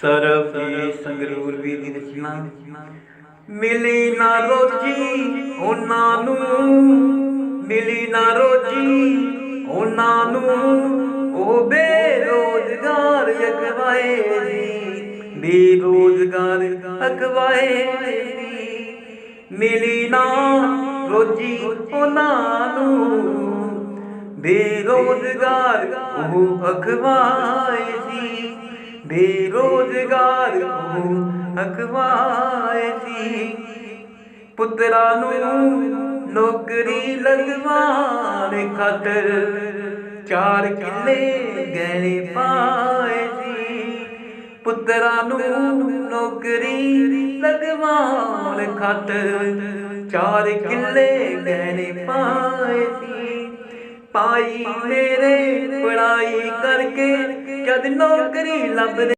ਸਰਬ ਜੀ ਸੰਗਰੂਰ ਵੀ ਦੀ ਰਚਨਾ ਮਿਲੀ ਨਾ ਰੋਜੀ ਉਹਨਾਂ ਨੂੰ, ਮਿਲੀ ਨਾ ਰੋਜੀ ਉਹਨਾਂ ਨੂੰ। ਉਹ ਬੇਰੋਜ਼ਗਾਰ ਅਕਵਾਏ ਜੀ, ਬੇਰੋਜ਼ਗਾਰ ਅਕਵਾਏ ਜੀ। ਮਿਲੀ ਨਾ ਰੋਜੀ ਉਹਨਾਂ ਨੂੰ, ਬੇਰੋਜ਼ਗਾਰ ਉਹ ਅਖਵਾਏ ਸੀ ਬੇਰੋਜ਼ਗਾਰ ਉਹ ਅਖਵਾਏ ਸੀ। ਪੁੱਤਰਾਂ ਨੂੰ ਨੌਕਰੀ ਲਗਵਾਉਣ ਖਾਤਰ ਚਾਰ ਕਿੱਲੇ ਗਹਿਣੇ ਪਾਏ ਸੀ। ਪੁੱਤਰਾਂ ਨੂੰ ਨੌਕਰੀ ਲਗਵਾਉਣ ਖਾਤਰ ਚਾਰ ਕਿੱਲੇ ਗਹਿਣੇ ਪਾਏ ਸੀ। ਪਾਈ ਮੇਰੇ ਪੜਾਈ ਕਰਕੇ ਜਦ ਨੌਕਰੀ ਲੱਭਦੇ